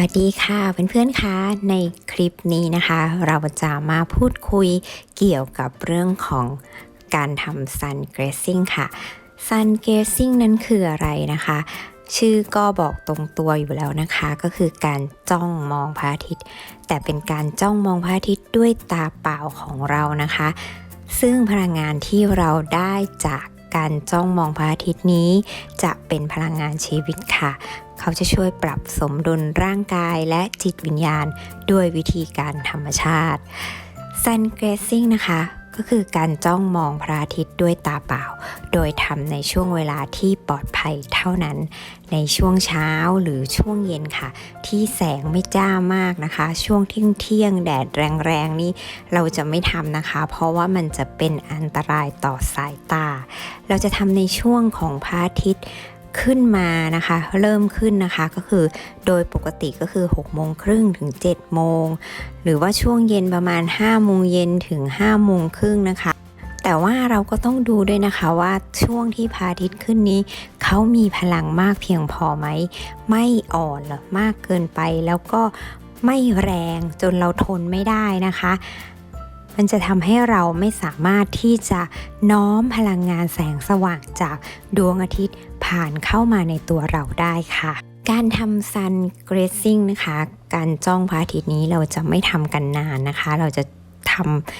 วัสดีค่ะเพื่อนๆคะในคลิปนี้นะคะ เราจะมาพูดคุยเกี่ยวกับเรื่องของการทำ sun gazing ค่ะ sun gazing นั้นคืออะไรนะคะ ชื่อก็บอกตรงตัวอยู่แล้วนะคะ ก็คือการจ้องมองพระอาทิตย์ แต่เป็นการจ้องมองพระอาทิตย์ด้วยตาเปล่าของเรานะคะ ซึ่งพลังงานที่เราได้จาก การจ้องมองพระอาทิตย์นี้ จะเป็นพลังงานชีวิตค่ะ เขาจะช่วยปรับสมดุลร่างกายและจิตวิญญาณ ด้วยวิธีการธรรมชาติ Sun Gazing นะคะ ก็คือการจ้องมองพระอาทิตย์ด้วยตาเปล่า โดยทำในช่วงเวลาที่ปลอดภัยเท่านั้น ในช่วงเช้าหรือช่วงเย็นค่ะ ที่แสงไม่จ้ามากนะคะ ช่วงเที่ยงเที่ยงแดดแรงๆนี่เราจะไม่ทำนะคะ เพราะว่ามันจะเป็นอันตรายต่อสายตา เราจะทำในช่วงของพระอาทิตย์ ขึ้นมานะคะ เริ่มขึ้นนะคะก็คือโดยปกติก็คือ6โมงครึ่งถึง7โมงหรือว่าช่วงเย็นประมาณ5โมงเย็นถึง5โมงครึ่งนะคะแต่ว่าเราก็ต้องดูด้วยนะคะว่าช่วงที่พระอาทิตย์ขึ้นนี้ เขามีพลังมากเพียงพอไหม ไม่อ่อนหรือมากเกินไปแล้วก็ไม่แรงจนเราทนไม่ได้นะคะ มันจะทำให้เราไม่สามารถที่จะน้อมพลังงานแสงสว่างจากดวงอาทิตย์ผ่านเข้ามาในตัวเราได้ค่ะ การทำ sun grazing นะคะ การจ้องพระอาทิตย์นี้เราจะไม่ทำกันนานนะคะ เราจะท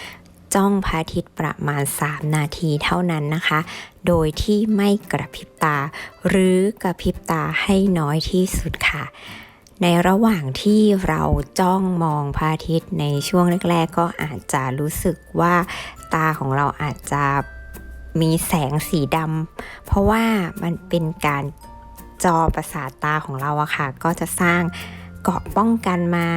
ำจ้องพระอาทิตย์ประมาณ 3 นาทีเท่านั้นนะคะ โดยที่ไม่กระพริบตา หรือกระพริบตาให้น้อยที่สุดค่ะ ในระหว่างที่เราจ้องมองพระอาทิตย์ในช่วงแรก ๆ ก็อาจจะรู้สึกว่าตาของเราอาจจะมีแสงสีดำเพราะว่ามันเป็นการจอประสาทตาของเราอะค่ะ ก็จะสร้างเกราะป้องกันมา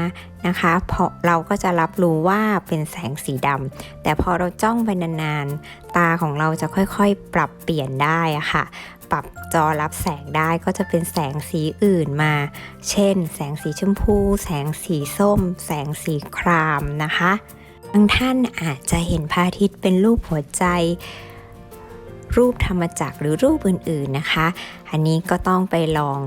นะคะเพราะเราก็จะรับรู้ว่าเป็นแสงสีดำแต่พอเราจ้องไปนานๆ ตาของเราจะค่อยๆ ปรับเปลี่ยนได้อะค่ะ ปรับจอรับแสงได้ก็จะเป็นแสงสีอื่นมา เช่น แสงสีชมพู แสงสีส้ม แสงสีครามนะคะบางท่านอาจจะเห็นพระอาทิตย์เป็นรูปหัวใจ รูปธรรมจักรหรือรูปอื่นๆนะคะ อันนี้ก็ต้องไปลอง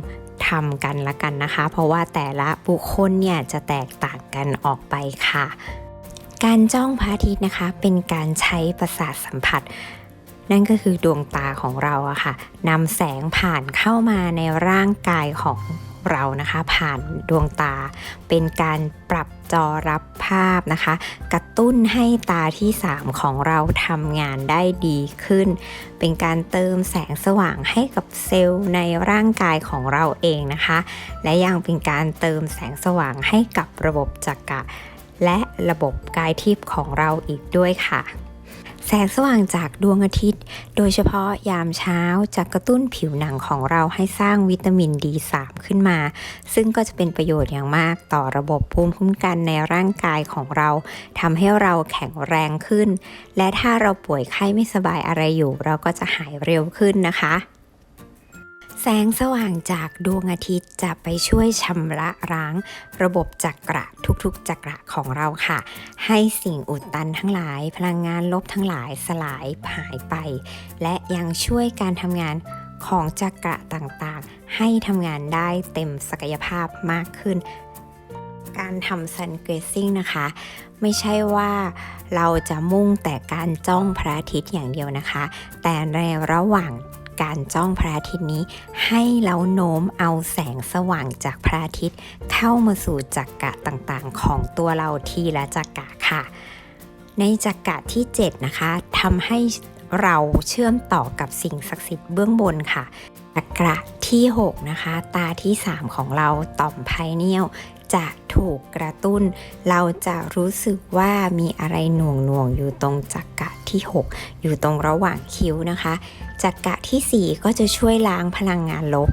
ทำกันละกันนะคะ เพราะว่าแต่ละบุคคลเนี่ยจะแตกต่างกันออกไปค่ะ การจ้องพระอาทิตย์นะคะ เป็นการใช้ประสาทสัมผัส นั่นก็คือดวงตาของเราอะค่ะนำแสงผ่านเข้ามาในร่างกายของเรานะคะผ่านดวงตา เป็นการปรับจอรับภาพนะคะ กระตุ้นให้ตาที่ 3 ของเราทำงานได้ดีขึ้น เป็นการเติมแสงสว่างให้กับเซลล์ในร่างกายของเราเองนะคะ และยังเป็นการเติมแสงสว่างให้กับระบบจักระและระบบกายทิพย์ของเราอีกด้วยค่ะ แสงสว่างจากดวงอาทิตย์ โดยเฉพาะยามเช้าจะกระตุ้นผิวหนังของเราให้สร้างวิตามิน D3 ขึ้นมา ซึ่งก็จะเป็นประโยชน์อย่างมากต่อระบบภูมิคุ้มกันในร่างกายของเราทำให้เราแข็งแรงขึ้น และถ้าเราป่วยไข้ไม่สบายอะไรอยู่ เราก็จะหายเร็วขึ้นนะคะ แสงสว่างจากดวงอาทิตย์จะไปช่วยชำระล้าง ระบบจักระทุกๆ จักระของเราค่ะ ให้สิ่งอุดตันทั้งหลาย พลังงานลบทั้งหลายสลายหายไป และยังช่วยการทำงานของจักระต่างๆ ให้ทำงานได้เต็มศักยภาพมากขึ้น การทำ sun gazing นะคะ ไม่ใช่ว่าเราจะมุ่งแต่การจ้องพระอาทิตย์อย่างเดียวนะคะ แต่ในระหว่าง การจ้องพระอาทิตย์นี้ ให้เราโน้มเอาแสงสว่างจากพระอาทิตย์ เข้ามาสู่จักระต่างๆ ของตัวเราทีละจักระค่ะ ในจักระที่ 7 นะคะทำให้เราเชื่อมต่อกับสิ่งศักดิ์สิทธิ์เบื้องบนค่ะจักระที่ 6 นะคะ ตาที่ 3 ของเราต่อมไพเนียล จะถูกกระตุ้น เราจะรู้สึกว่ามีอะไรหน่วงหน่วงอยู่ตรงจักระที่ 6 อยู่ตรงระหว่างคิ้วนะคะจักระทีสี่ 4 ก็จะช่วยล้างพลังงานลบ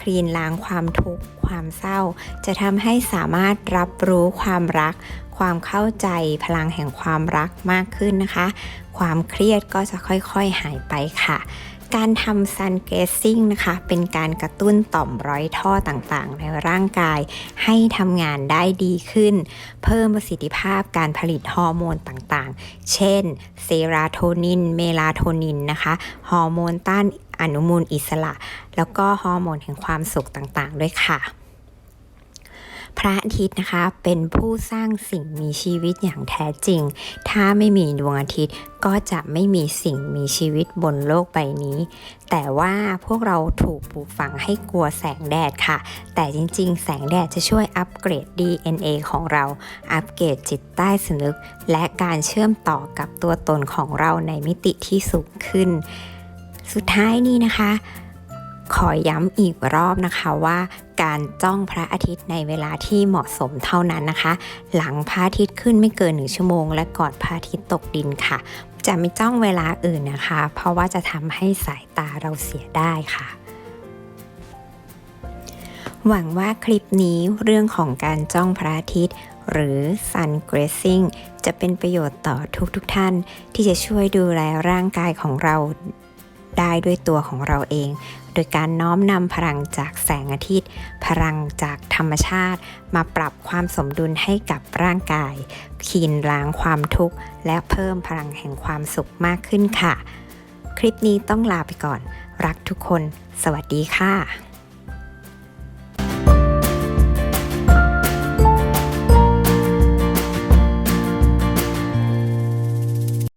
คลีนล้างความทุกข์ความเศร้า จะทำให้สามารถรับรู้ความรัก ความเข้าใจพลังแห่งความรักมากขึ้นนะคะ ความเครียดก็จะค่อยๆหายไปค่ะ การทำซันเกสซิ่งนะคะ เป็นการกระตุ้นต่อมร้อยท่อต่างๆ ในร่างกาย ให้ทำงานได้ดีขึ้น เพิ่มประสิทธิภาพการผลิตฮอร์โมนต่างๆ เช่น เซราโทนิน เมลาโทนินนะคะ ฮอร์โมนต้านอนุมูลอิสระ แล้วก็ฮอร์โมนแห่งความสุขต่างๆ ด้วยค่ะ พระอาทิตย์นะคะเป็นผู้สร้างสิ่งมีชีวิตอย่างแท้จริง ถ้าไม่มีดวงอาทิตย์ก็จะไม่มีสิ่งมีชีวิตบนโลกใบนี้ แต่ว่าพวกเราถูกปลูกฝังให้กลัวแสงแดดค่ะ แต่จริงๆ แสงแดดจะช่วยอัปเกรด DNA ของเรา อัปเกรดจิตใต้สำนึก และการเชื่อมต่อกับตัวตนของเราในมิติที่สูงขึ้น สุดท้ายนี้นะคะ ขอย้ำอีกรอบนะคะว่า การจ้องพระอาทิตย์ในเวลาที่เหมาะสมเท่านั้นนะคะ หลังพระอาทิตย์ขึ้นไม่เกินหนึ่งชั่วโมง และก่อนพระอาทิตย์ตกดินค่ะ จะไม่จ้องเวลาอื่นนะคะ เพราะว่าจะทำให้สายตาเราเสียได้ค่ะหวังว่าคลิปนี้เรื่องของการจ้องพระอาทิตย์ หรือ sun gazing จะเป็นประโยชน์ต่อทุกๆทท่าน ที่จะช่วยดูแลร่างกายของเราได้ด้วยตัวของเราเอง โดยการน้อมนำพลังจากแสงอาทิตย์ พลังจากธรรมชาติ มาปรับความสมดุลให้กับร่างกายคีนล้างความทุกข์ และเพิ่มพลังแห่งความสุขมากขึ้นค่ะ คลิปนี้ต้องลาไปก่อน รักทุกคน สวัสดีค่ะ